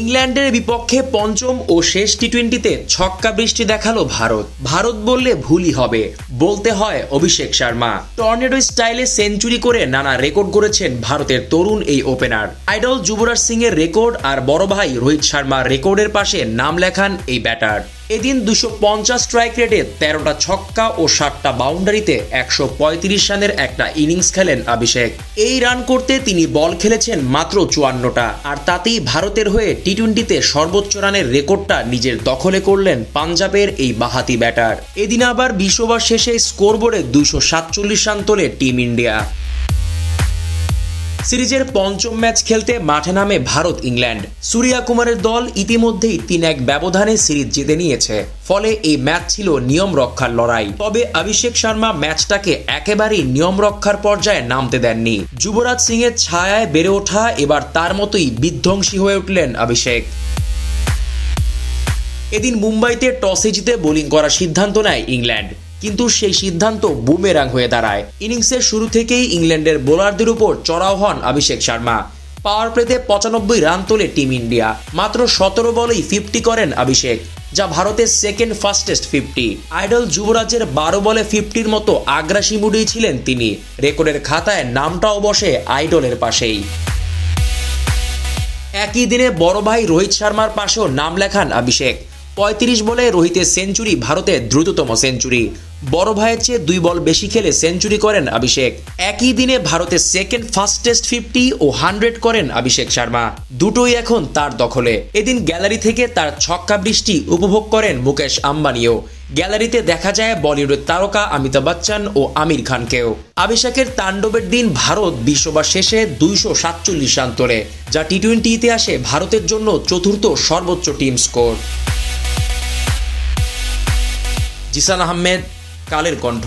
ইংল্যান্ডের বিপক্ষে পঞ্চম ও শেষ টি টোয়েন্টিতে ছক্কা বৃষ্টি দেখাল ভারত। ভারত বললে ভুলই হবে, বলতে হয় Abhishek Sharma. Tornado style century করে নানা রেকর্ড করেছেন ভারতের তরুণ এই ওপেনার। আইডল যুবরাজ সিং এর রেকর্ড আর বড় ভাই রোহিত শর্মার রেকর্ডের পাশে নাম লেখান এই ব্যাটার। এদিন দুশো পঞ্চাশ স্ট্রাইক রেটে তেরোটা ছক্কা ও সাতটা বাউন্ডারিতে একশো পঁয়ত্রিশ রানের একটা ইনিংস খেলেন অভিষেক। এই রান করতে তিনি বল খেলেছেন মাত্র চুয়ান্নটা। আর তাতেই ভারতের হয়ে টি টোয়েন্টিতে সর্বোচ্চ রানের রেকর্ডটা নিজের দখলে করলেন পাঞ্জাবের এই বাহাতি ব্যাটার এদিন আবার বিশ্ববার শেষে স্কোরবোর্ডে দুশো সাতচল্লিশ রান তোলে টিম ইন্ডিয়া সিরিজের পঞ্চম ম্যাচ খেলতে মাঠে নামে ভারত, ইংল্যান্ড। সুরিয়া কুমারের দল ইতিমধ্যেই তিন এক ব্যবধানে সিরিজ জিতে নিয়েছে। ফলে এই ম্যাচ ছিল নিয়ম রক্ষার লড়াই। তবে অভিষেক শর্মা ম্যাচটাকে একেবারেই নিয়ম রক্ষার পর্যায়ে নামতে দেননি। যুবরাজ সিং এর ছায়ায় বেড়ে ওঠা এবার তার মতোই বিধ্বংসী হয়ে উঠলেন অভিষেক। এদিন মুম্বাইতে টসে জিতে বোলিং করার সিদ্ধান্ত নেয় ইংল্যান্ড। কিন্তু সেই সিদ্ধান্ত বুমেরাং হয়ে দাঁড়ায়। ইনিংসের শুরু থেকেই ইংল্যান্ডের বোলারদের উপর চড়াও হন অভিষেক শর্মা। পাওয়ার প্লেতে পঁচানব্বই রান তোলে টিম ইন্ডিয়া। মাত্র সতেরো বলেই ফিফটি করেন অভিষেক, যা ভারতের সেকেন্ড ফাস্টেস্ট ফিফটি। আইডল যুবরাজের বারো বলে ফিফটির মতো আগ্রাসী মুডেই ছিলেন তিনি। রেকর্ডের খাতায় নামটাও বসে আইডলের পাশেই। একই দিনে বড় ভাই রোহিত শর্মার পাশেও নাম লেখান অভিষেক। পঁয়ত্রিশ বলে রোহিতের সেঞ্চুরি ভারতের দ্রুততম সেঞ্চুরি। বড় ভাইয়ের চেয়ে দুই বল বেশি খেলে সেঞ্চুরি করেন অভিষেক। একই দিনে ভারতের সেকেন্ড ফাস্টেস্ট ফিফটি ও হান্ড্রেড করেন অভিষেক শর্মা। দুটোই এখন তার দখলে। এদিন গ্যালারি থেকে তার ছক্কা বৃষ্টি উপভোগ করেন মুকেশ আম্বানিও। গ্যালারিতে দেখা যায় বলিউডের তারকা অমিতাভ বচ্চন ও আমির খানকেও। অভিষেকের তাণ্ডবের দিন ভারত বিশ্ববার শেষে দুইশো সাতচল্লিশ রান তোলে, যা টি টোয়েন্টি ইতিহাসে ভারতের জন্য চতুর্থ সর্বোচ্চ টিম স্কোর জিসান আহমেদ কালের কণ্ঠ।